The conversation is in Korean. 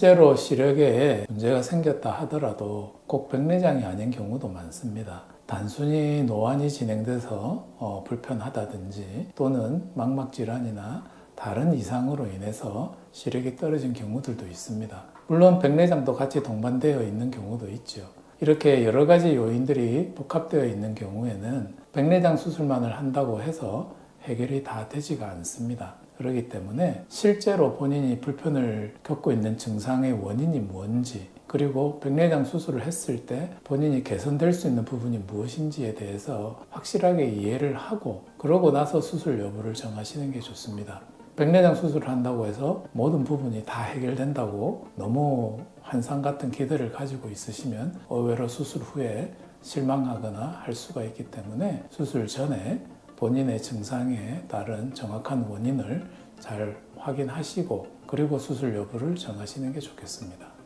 실제로 시력에 문제가 생겼다 하더라도 꼭 백내장이 아닌 경우도 많습니다. 단순히 노안이 진행돼서 어, 불편하다든지 또는 망막 질환이나 다른 이상으로 인해서 시력이 떨어진 경우들도 있습니다. 물론 백내장도 같이 동반되어 있는 경우도 있죠. 이렇게 여러 가지 요인들이 복합되어 있는 경우에는 백내장 수술만을 한다고 해서 해결이 다 되지가 않습니다. 그렇기 때문에 실제로 본인이 불편을 겪고 있는 증상의 원인이 뭔지 그리고 백내장 수술을 했을 때 본인이 개선될 수 있는 부분이 무엇인지에 대해서 확실하게 이해를 하고 그러고 나서 수술 여부를 정하시는 게 좋습니다. 백내장 수술을 한다고 해서 모든 부분이 다 해결된다고 너무 환상 같은 기대를 가지고 있으시면 의외로 수술 후에 실망하거나 할 수가 있기 때문에 수술 전에 본인의 증상에 따른 정확한 원인을 잘 확인하시고 그리고 수술 여부를 정하시는 게 좋겠습니다.